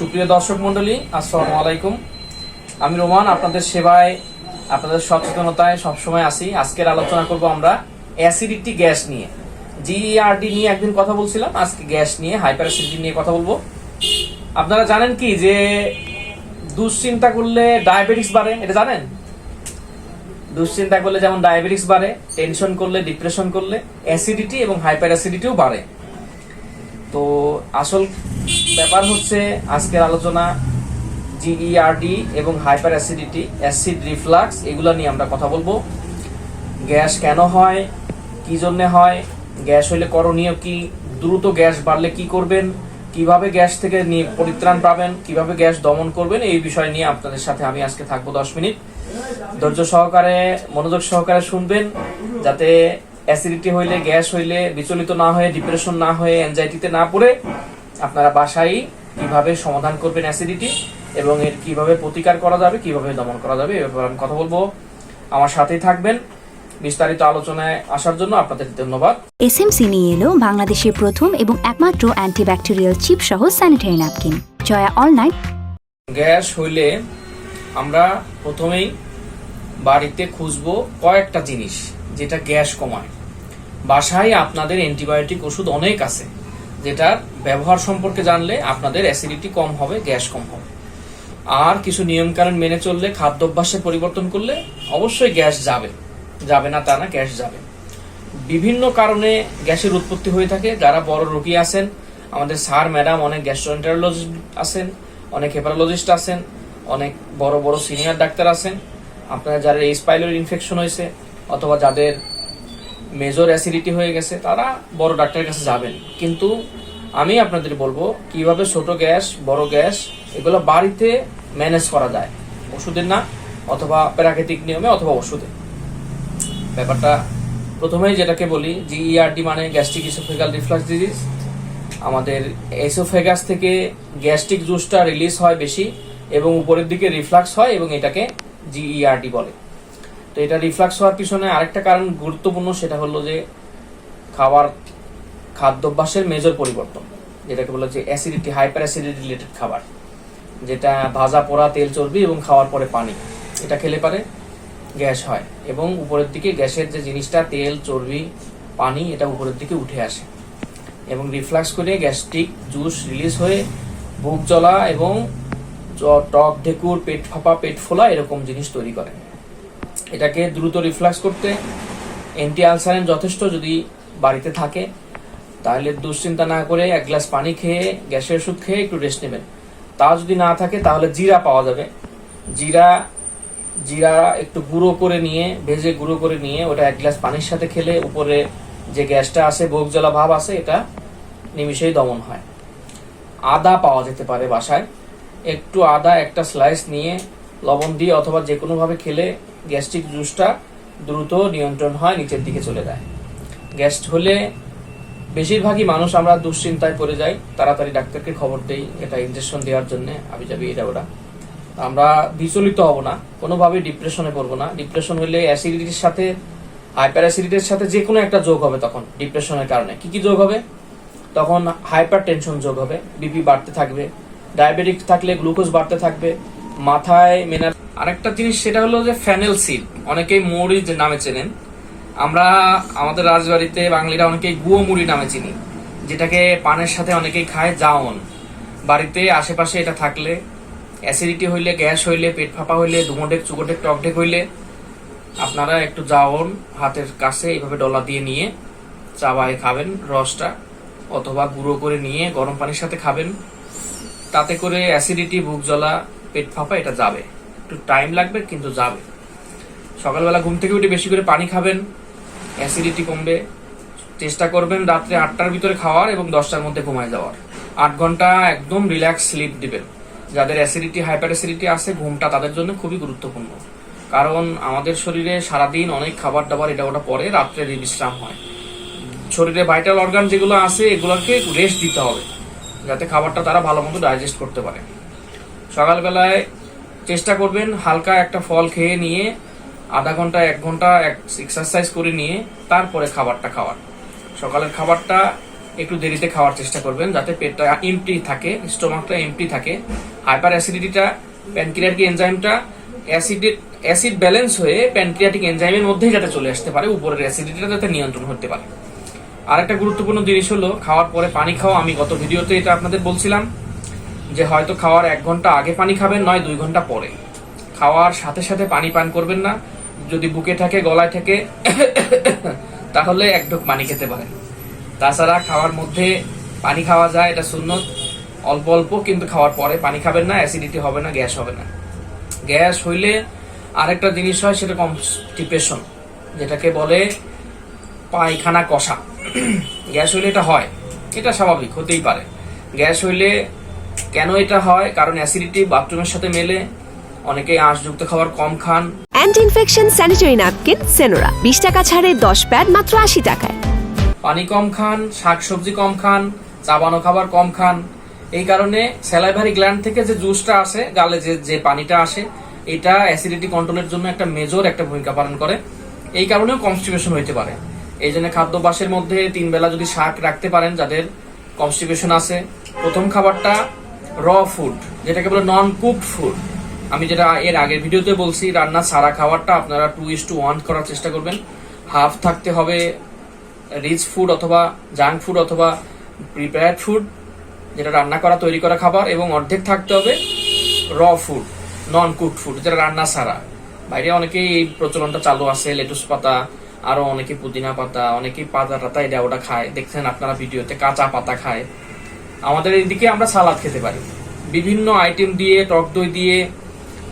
সুপ্রিয় দর্শক মন্ডলী আসসালামু আলাইকুম। আমি রোমান, আপনাদের সেবায়, আপনাদের সচেতনতায় সবসময় আসি আজকের আলোচনা করব আমরা অ্যাসিডিটি গ্যাস নিয়ে। জিইআরডি নিয়ে একদিন কথা বলছিলাম, আজকে গ্যাস নিয়ে হাইপার অ্যাসিডিটি নিয়ে কথা বলব। আপনারা জানেন কি যে দুশ্চিন্তা করলে ডায়াবেটিস বাড়ে, এটা জানেন? দুশ্চিন্তা করলে যেমন ডায়াবেটিস বাড়ে, টেনশন করলে, ডিপ্রেশন করলে অ্যাসিডিটি এবং হাইপার অ্যাসিডিটিও বাড়ে। তো আসল ব্যাপার হচ্ছে আজকের আলোচনা জিইআরডি এবং হাইপার অ্যাসিডিটি, অ্যাসিড রিফ্লাক্স, এগুলো নিয়ে আমরা কথা বলব। গ্যাস কেন হয়? কি জন্য হয়? গ্যাস হইলে করণীয় কি? দ্রুত গ্যাস বাড়লে কি করবেন? কীভাবে গ্যাস থেকে নি- পরিত্রাণ পাবেন? কীভাবে গ্যাস দমন করবেন? এই বিষয় নিয়ে আপনাদের সাথে আমি আজকে থাকব দশ মিনিট। ধৈর্য সহকারে, মনোযোগ সহকারে শুনবেন, যাতে অ্যাসিডিটি হইলে গ্যাস হইলে বিচলিত না হয়ে ডিপ্রেশন না হয়ে অ্যাংজাইটিতে না পড়ে আপনারা বাসায় কীভাবে সমাধান করবেন অ্যাসিডিটি এবং এর কীভাবে প্রতিকার করা যাবে কীভাবে দমন করা যাবে এ ব্যাপারে আমি কথা বলব। আমার সাথেই থাকবেন। বিস্তারিত আলোচনায় আসার জন্য আপনাদের ধন্যবাদ। এসএমসি নিয়ে এলো বাংলাদেশের প্রথম এবং একমাত্র অ্যান্টিব্যাকটেরিয়াল চিপ সহ sanitary napkin. Joya online gas হইলে আমরা প্রথমেই বাড়িতে খুঁজবো কয়েকটা জিনিস যেটা গ্যাস কমায়। বাসায় আপনাদের অ্যান্টিবায়োটিক ওষুধ অনেক আছে, যেটার ব্যবহার সম্পর্কে জানলে আপনাদের অ্যাসিডিটি কম হবে, গ্যাস কম হবে। আর কিছু নিয়মকানুন মেনে চললে, খাদ্যাভ্যাসে পরিবর্তন করলে অবশ্যই গ্যাস যাবে। যাবে না তা না, গ্যাস যাবে। বিভিন্ন কারণে গ্যাসের উৎপত্তি হয়ে থাকে। যারা বড় রোগী আছেন, আমাদের স্যার, ম্যাডাম, অনেক গ্যাস্ট্রোএন্টারোলজিস্ট আছেন, অনেক হেপারোলজিস্ট আছেন, অনেক বড় বড় সিনিয়র ডাক্তার আছেন। আপনারা যাদের এই স্পাইলার ইনফেকশন হয়েছে, অথবা যাদের মেজর অ্যাসিডিটি হয়ে গেছে, তারা বড় ডাক্তারের কাছে যাবেন। কিন্তু আমি আপনাদের বলব, কীভাবে ছোট গ্যাস, বড় গ্যাস, এগুলো বাড়িতে ম্যানেজ করা যায়। ওষুধের না অথবা প্রাকৃতিক নিয়মে অথবা ওষুধে। ব্যাপারটা প্রথমেই যেটাকে বলি জি জিইআরডি মানে গ্যাস্ট্রিক ইসোফেগাল রিফ্লাক্স ডিজিজ আমাদের এসোফেগাস থেকে গ্যাস্ট্রিক জুসটা রিলিজ হয় বেশি এবং উপরের দিকে রিফ্লাক্স হয় এবং এটাকে জি জিইআরডি বলে। তো এটা রিফ্লাক্স হওয়ার পিছনে আরেকটা কারণ গুরুত্বপূর্ণ, সেটা হলো যে খাবার খাদ্যাভ্যাসের মেজর পরিবর্তন, যেটাকে বলা হচ্ছে অ্যাসিডিটি হাইপার অ্যাসিডিটি রিলেটেড খাবার, যেটা ভাজা, পোড়া, তেল চর্বি এবং খাওয়ার পরে পানি, এটা খেলে পারে গ্যাস হয় এবং উপরের দিকে গ্যাসের যে জিনিসটা, তেল, চর্বি, পানি, এটা উপরের দিকে উঠে আসে এবং রিফ্লাক্স করে গ্যাস্ট্রিক জুস রিলিজ হয়ে বুক জ্বলা এবং টক, ঢেকুর, পেট ফাঁপা, পেট ফোলা এরকম জিনিস তৈরি করে। এটাকে দ্রুত রিফ্লাক্স করতে অ্যান্টি আলসারেন যথেষ্ট যদি বাড়িতে থাকে, তাহলে দুশ্চিন্তা না করে এক গ্লাস পানি খেয়ে, গ্যাসের ওষুধ খেয়ে একটু রেস্ট নেবেন। তা যদি না থাকে, তাহলে জিরা পাওয়া যাবে। জিরা জিরা একটু গুঁড়ো করে নিয়ে, ভেজে গুঁড়ো করে নিয়ে ওটা এক গ্লাস পানির সাথে খেলে উপরে যে গ্যাসটা আছে ভোগ ভাব আছে এটা নিমিশেই দমন হয়। আদা পাওয়া যেতে পারে বাসায়। একটু আদা, একটা স্লাইস নিয়ে লবণ দিয়ে অথবা যে কোনোভাবে খেলে গ্যাস্ট্রিক জুসটা দ্রুত নিয়ন্ত্রণ হয়, নিচের দিকে চলে যায়। গ্যাস হলে বেশিরভাগই মানুষ আমরা দুশ্চিন্তায় পড়ে যাই, তাড়াতাড়ি ডাক্তারকে খবর দেই, এটা ইঞ্জেকশন দেওয়ার জন্য আমি যাবি এটা ওটা আমরা বিচলিত হব না কোনোভাবে ডিপ্রেশনে পড়ব না। ডিপ্রেশন হলে অ্যাসিডিটির সাথে হাইপার অ্যাসিডিটির সাথে যে কোনো একটা যোগ হবে তখন ডিপ্রেশনের কারণে। কি কি যোগ হবে? তখন হাইপার টেনশন যোগ হবে বিপি বাড়তে থাকবে ডায়াবেটিক থাকলে গ্লুকোজ বাড়তে থাকবে মাথায় মেনার আরেকটা জিনিস সেটা হলো যে ফ্যানেল সিড অনেকেই মৌরি যে নামে চেনেন। আমরা আমাদের রাজবাড়িতে বাঙালিরা অনেকেই গুয়ো মুড়ি নামে চিনি, যেটাকে পানের সাথে অনেকেই খায় জাওন। বাড়িতে আশেপাশে এটা থাকলে, অ্যাসিডিটি হইলে, গ্যাস হইলে, পেট ফাঁপা হইলে দুমোডেক চুকোডেক টকডেক হইলে, আপনারা একটু জাওন হাতের কাছে এইভাবে ডলা দিয়ে নিয়ে চা চাবায় খাবেন রসটা, অথবা গুঁড়ো করে নিয়ে গরম পানির সাথে খাবেন। তাতে করে অ্যাসিডিটি, বুক জ্বলা পেট ফাঁপা, এটা যাবে। একটু টাইম লাগবে, কিন্তু যাবে। সকালবেলা ঘুম থেকে উঠে বেশি করে পানি খাবেন অ্যাসিডিটি কমবে। চেষ্টা করবেন রাত্রে আটটার ভিতরে খাওয়ার এবং দশটার মধ্যে ঘুমায় যাওয়ার। আট ঘণ্টা একদম রিল্যাক্স স্লিপ দিবেন। যাদের অ্যাসিডিটি হাইপার অ্যাসিডিটি আছে, ঘুমটা তাদের জন্য খুবই গুরুত্বপূর্ণ। কারণ আমাদের শরীরে সারাদিন অনেক খাবার দাবার এটা ওটা পরে রাত্রে বিশ্রাম হয়। শরীরে ভাইটাল অর্গান যেগুলো আছে, এগুলোকে রেস্ট দিতে হবে। যাতে খাবারটা তারা ভালো মতো ডাইজেস্ট করতে পারে। সকালবেলায় চেষ্টা করবেন হালকা একটা ফল খেয়ে নিয়ে, আধা ঘণ্টা, এক ঘণ্টা এক্সারসাইজ করে নিয়ে তারপরে খাবারটা খাওয়ার। সকালের খাবারটা একটু দেরিতে খাওয়ার চেষ্টা করবেন যাতে পেটটা এমটি থাকে, স্টোমাকটা এমটি থাকে। হাইপার অ্যাসিডিটিটা প্যানক্রিয়াটিক এনজাইমটা অ্যাসিড অ্যাসিড ব্যালেন্স হয়ে প্যানক্রিয়াটিক এনজাইমের মধ্যেই যাতে চলে আসতে পারে, উপরের অ্যাসিডিটিটা যাতে নিয়ন্ত্রণ হতে পারে। আরেকটা গুরুত্বপূর্ণ জিনিস হলো, খাওয়ার পরে পানি খাওয়া, আমি গত ভিডিওতে এটা আপনাদের বলছিলাম। যে হয়তো খাওয়ার এক ঘণ্টা আগে পানি খাবেন, নয় দুই ঘণ্টা পরে। খাওয়ার সাথে সাথে পানি পান করবেন না। যদি বুকে থাকে গলায় থাকে তাহলে এক ঢোক পানি খেতে পারেন। তাছাড়া খাওয়ার মধ্যে পানি খাওয়া যায়, এটা সুন্নত। অল্প অল্প, কিন্তু খাওয়ার পরে পানি খাবেন না, অ্যাসিডিটি হবে না, গ্যাস হবে না। গ্যাস হইলে আরেকটা জিনিস হয়, সেটা কনস্টিপেশন যেটাকে বলে পায়খানা কষা। গ্যাস হইলে এটা হয়। এটা স্বাভাবিক, হতেই পারে। গ্যাস হইলে কেন এটা হয়? কারণ অ্যাসিডিটি বাথরুমের সাথে মেলে। অনেকেই আঁশযুক্ত খাবার কম খান। Anti infection sanitary napkin Senora বিশ টাকা ছাড়ে দশ প্যাড মাত্র আশি টাকায়। পানি কম খান শাকসবজি কম খান চাবানো খাবার কম খান। এই কারণে স্যালাইভারি গ্ল্যান্ড থেকে যে জুসটা আসে গালে যে যে পানিটা আসে এটা অ্যাসিডিটি কন্ট্রোলের জন্য একটা মেজর একটা ভূমিকা পালন করে। এই কারণেও কনস্টিপেশন হইতে পারে। এই জন্য খাদ্যাভ্যাসের মধ্যে তিন বেলা যদি শাক রাখতে পারেন যাদের কনস্টিপেশন আছে প্রথম খাবারটা র ফুড যেটাকে বলে নন কুকড ফুড আমি যেটা এর আগের ভিডিওতে বলছি, রান্না সারা খাবারটা আপনারা টু ইস টু ওয়ান করার চেষ্টা করবেন। হাফ থাকতে হবে রিচ ফুড অথবা জাঙ্ক ফুড অথবা প্রিপেয়ার্ড ফুড যেটা রান্না করা, তৈরি করা খাবার, এবং অর্ধেক থাকতে হবে র ফুড নন কুকড ফুড যেটা রান্না সারা। বাইরে অনেকেই এই প্রচলনটা চালু আছে লেটুস পাতা, আরও অনেকে পুদিনা পাতা, অনেকেই পাতা টাতা এটা ওটা খায়। দেখছেন আপনারা ভিডিওতে কাঁচা পাতা খায়। আমাদের এইদিকে আমরা সালাদ খেতে পারি। বিভিন্ন আইটেম দিয়ে, টক দই দিয়ে,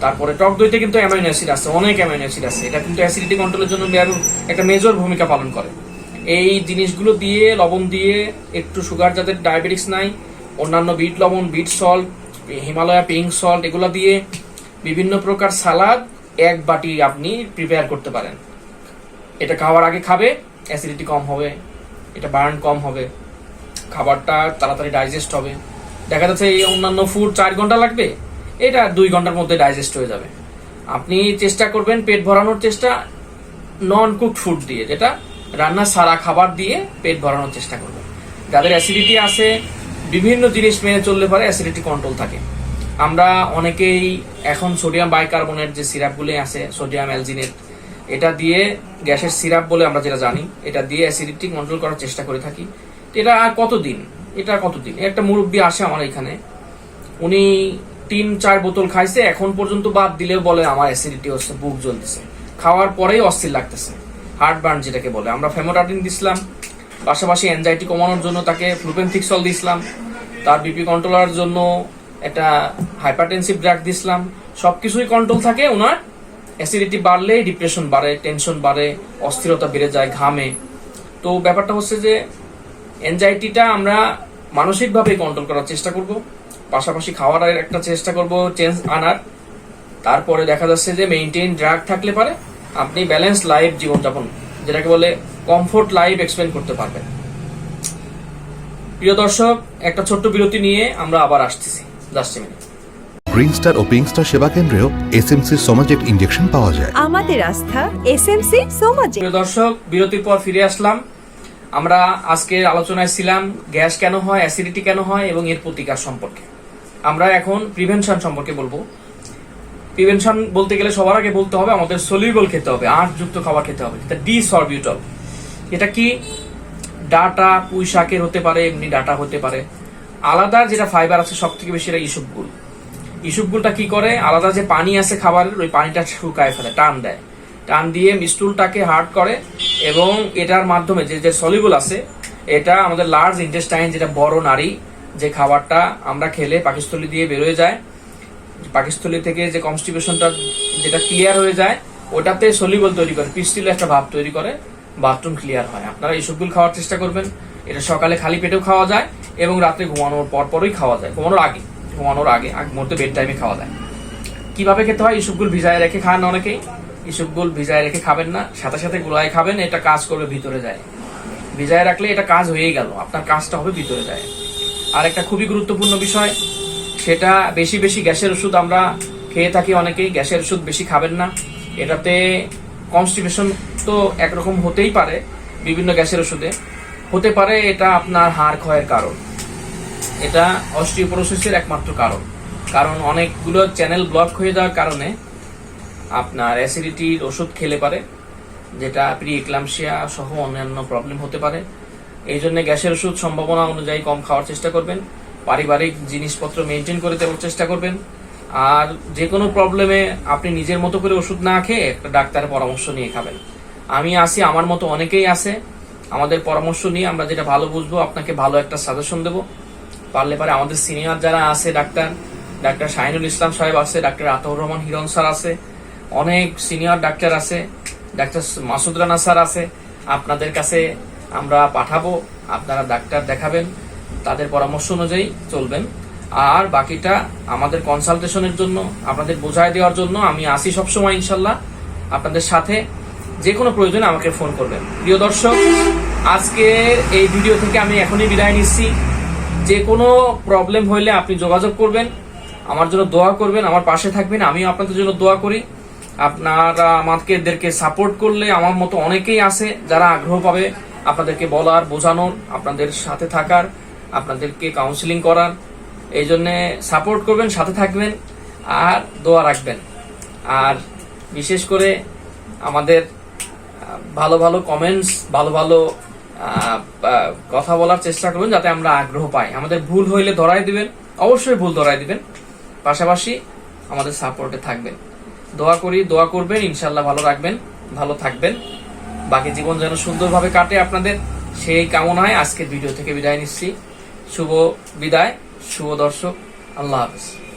তারপরে টক দইতে কিন্তু অ্যামাইনো অ্যাসিড আছে, অনেক অ্যামাইনো অ্যাসিড আছে। এটা কিন্তু অ্যাসিডিটি কন্ট্রোলের জন্য একটা মেজর ভূমিকা পালন করে। এই জিনিসগুলো দিয়ে, লবণ দিয়ে, একটু সুগার যাদের ডায়াবেটিস নাই, অন্যান্য বিট লবণ, বিট সল্ট হিমালয়া পিঙ্ক সল্ট এগুলো দিয়ে বিভিন্ন প্রকার সালাদ এক বাটি আপনি প্রিপেয়ার করতে পারেন। এটা খাওয়ার আগে খাবে অ্যাসিডিটি কম হবে, এটা বার্ন কম হবে। খাবারটা তাড়াতাড়ি ডাইজেস্ট হবে। দেখা যাচ্ছে এই অন্যান্য ফুড চার ঘণ্টা লাগবে, এটা দুই ঘণ্টার মধ্যে ডাইজেস্ট হয়ে যাবে। আপনি চেষ্টা করবেন পেট ভরানোর চেষ্টা নন কুক ফুড দিয়ে, যেটা রান্না সারা খাবার দিয়ে পেট ভরানোর চেষ্টা করবেন। যাদের অ্যাসিডিটি আছে, বিভিন্ন জিনিস মেনে চললে পারে অ্যাসিডিটি কন্ট্রোল থাকে। আমরা অনেকেই এখন সোডিয়াম বাইকার্বনেট যে সিরাপগুলি আছে সোডিয়াম অ্যালজিনেট এটা দিয়ে গ্যাসের সিরাপ বলে আমরা যেটা জানি, এটা দিয়ে অ্যাসিডিটি কন্ট্রোল করার চেষ্টা করে থাকি। এটা আর কতদিন? এটা কতদিন? একটা মুরব্বী আসে আমার এখানে। উনি তিন, চার বোতল খাইছে, এখন পর্যন্ত বাদ দিলেও বলে আমার অ্যাসিডিটি হচ্ছে, বুক জ্বলতেছে। খাওয়ার পরেই অস্থির লাগতেছে। হার্ট বার্ন যেটাকে বলে। আমরা ফেমোটাটিন দিছিলাম, পাশাপাশি অ্যাংজাইটি কমানোর জন্য তাকে ফ্লুপেনথিক্সল দিছিলাম, তার বিপি কন্ট্রোলার জন্য একটা হাইপারটেনসিভ ড্রাগ দিছিলাম। সব কিছুই কন্ট্রোল থাকে ওনার অ্যাসিডিটি বাড়লে ডিপ্রেশন বাড়ে টেনশন বাড়ে, অস্থিরতা বেড়ে যায়, ঘামে। তো ব্যাপারটা হচ্ছে যে এনজাইটিটা আমরা মানসিকভাবে কন্ট্রোল করার চেষ্টা করব। পাশাপাশি খাওয়ার একটা চেষ্টা করব চেঞ্জ আনার। তারপরে দেখা যাচ্ছে যে মেইনটেইন ড্রাগ থাকলে পারে। আপনি ব্যালেন্স লাইফ জীবনযাপন যেটাকে বলে কমফোর্ট লাইফ এক্সপ্লেন করতে পারবেন। প্রিয় দর্শক একটা ছোট্ট বিরতি নিয়ে আমরা আবার আসতেছি। জাস্ট মিনিট গ্রিন স্টার ও পিঙ্ক সেবা কেন্দ্রেও এসএমসি সোমাজেট ইঞ্জেকশন পাওয়া যায়। আমাদের আস্থা এসএমসি সোমাজি প্রিয় দর্শক বিরতির পর ফিরে আসলাম। আমরা আজকে আলোচনায় ছিলাম গ্যাস কেন হয়, অ্যাসিডিটি কেন হয় এবং এর প্রতিকার সম্পর্কে। আমরা এখন প্রিভেনশন সম্পর্কে বলব। প্রিভেনশন বলতে গেলে সবার আগে বলতে হবে, আমাদের সলিউবল খেতে হবে, আঁশযুক্ত খাবার খেতে হবে ডি সরবিউটল এটা কি? ডাটা পুঁই শাকের হতে পারে, এমনি ডাটা হতে পারে। আলাদা যেটা ফাইবার আছে সব থেকে বেশি এটা ইসুপগুল। ইসুপগুলটা কি করে? আলাদা যে পানি আছে খাবারের, ওই পানিটা শুকায় ফেলে, টান দেয়। টান দিয়ে মিস্টুলটাকে হার্ড করে এবং এটার মাধ্যমে যে যে সলিবল আছে, এটা আমাদের লার্জ ইন্টেস্টাইন যেটা বড় নারী, যে খাবারটা আমরা খেলে পাকিস্তলি দিয়ে বেরোয় যায় পাকিস্তলি থেকে যে কনস্টিপেশনটা যেটা ক্লিয়ার হয়ে যায়, ওটাতে সলিবল তৈরি করে পিস্তিল একটা ভাব তৈরি করে বাথরুম ক্লিয়ার হয়। আপনারা এই সবগুলো খাওয়ার চেষ্টা করবেন। এটা সকালে খালি পেটেও খাওয়া যায় এবং রাতে ঘুমানোর পর পরই খাওয়া যায়। ঘুমানোর আগে ঘুমানোর আগে, আগ মুহূর্তে বেড টাইমে খাওয়া যায়। কীভাবে খেতে হয়? ইসুপগুল ভিজায় রেখে খান অনেকেই। ইসুপগুল ভিজায় রেখে খাবেন না, সাথে সাথে গুলায় খাবেন, এটা কাজ করবে, ভিতরে যায়। ভিজায় রাখলে এটা কাজ হয়েই গেল, আপনার কাজটা হবে ভিতরে যায়। আর একটা খুবই গুরুত্বপূর্ণ বিষয়, সেটা বেশি বেশি গ্যাসের ওষুধ আমরা খেয়ে থাকি অনেকেই, গ্যাসের ওষুধ বেশি খাবেন না। এটাতে কনস্টিপেশন তো একরকম হতেই পারে, বিভিন্ন গ্যাসের ওষুধে। হতে পারে এটা আপনার হাড় ক্ষয়ের কারণ। এটা অস্টিওপোরোসিসের একমাত্র কারণ। কারণ অনেকগুলো চ্যানেল ব্লক হয়ে যাওয়ার কারণে আপনার অ্যাসিডিটির ওষুধ খেলে পারে, যেটা প্রি এক্লামশিয়া সহ অন্যান্য প্রবলেম হতে পারে। এই জন্য গ্যাসের ওষুধ সম্ভাবনা অনুযায়ী কম খাওয়ার চেষ্টা করবেন। পারিবারিক জিনিসপত্র মেনটেন করে দেওয়ার চেষ্টা করবেন। আর যে কোনো প্রবলেমে আপনি নিজের মতো করে ওষুধ না খেয়ে একটা ডাক্তারের পরামর্শ নিয়ে খাবেন। আমি আসি আমার মতো অনেকেই আছে। আমাদের পরামর্শ নিয়ে আমরা যেটা ভালো বুঝব, আপনাকে ভালো একটা সাজেশন দেবো। পারলে পারে আমাদের সিনিয়র যারা আছে, ডাক্তার ডাক্তার শাহিনুল ইসলাম সাহেব আছে, ডাক্তার আতাউর রহমান হিরণ স্যার আছে অনেক সিনিয়র ডাক্তার আছে ডাক্তার মাসুদ রানা স্যার আছে। আপনাদের কাছে আমরা পাঠাবো, আপনারা ডাক্তার দেখাবেন, তাদের পরামর্শ অনুযায়ী চলবেন। আর বাকিটা আমাদের কনসালটেশনের জন্য, আপনাদের বোঝায় দেওয়ার জন্য আমি আসি সবসময় ইনশাল্লাহ। আপনাদের সাথে যে কোনো প্রয়োজনে আমাকে ফোন করবেন। প্রিয় দর্শক আজকে এই ভিডিও থেকে আমি এখনই বিদায় নিচ্ছি। যে কোনো প্রবলেম হইলে আপনি যোগাযোগ করবেন, আমার জন্য দোয়া করবেন, আমার পাশে থাকবেন, আমিও আপনাদের জন্য দোয়া করি। আপনারা আমাকে এদেরকে সাপোর্ট করলে আমার মতো অনেকেই আছে যারা আগ্রহ পাবে আপনাদেরকে বলার, বোঝানোর, আপনাদের সাথে থাকার, আপনাদেরকে কাউন্সিলিং করার। এই জন্যে সাপোর্ট করবেন, সাথে থাকবেন, আর দোয়া রাখবেন। আর বিশেষ করে আমাদের ভালো ভালো কমেন্টস ভালো ভালো কথা বলার চেষ্টা করবেন যাতে আমরা আগ্রহ পাই। আমাদের ভুল হইলে ধরাই দিবেন, অবশ্যই ভুল ধরাই দিবেন। পাশাপাশি আমাদের সাপোর্টে থাকবেন। দোয়া করি, দোয়া করবেন ইনশাল্লাহ ভালো রাখবেন, ভালো থাকবেন। বাকি জীবন যেন সুন্দরভাবে কাটে আপনাদের, সেই কামনায় আজকের ভিডিও থেকে বিদায় নিচ্ছি। শুভ বিদায়, শুভ দর্শক, আল্লাহ হাফিজ।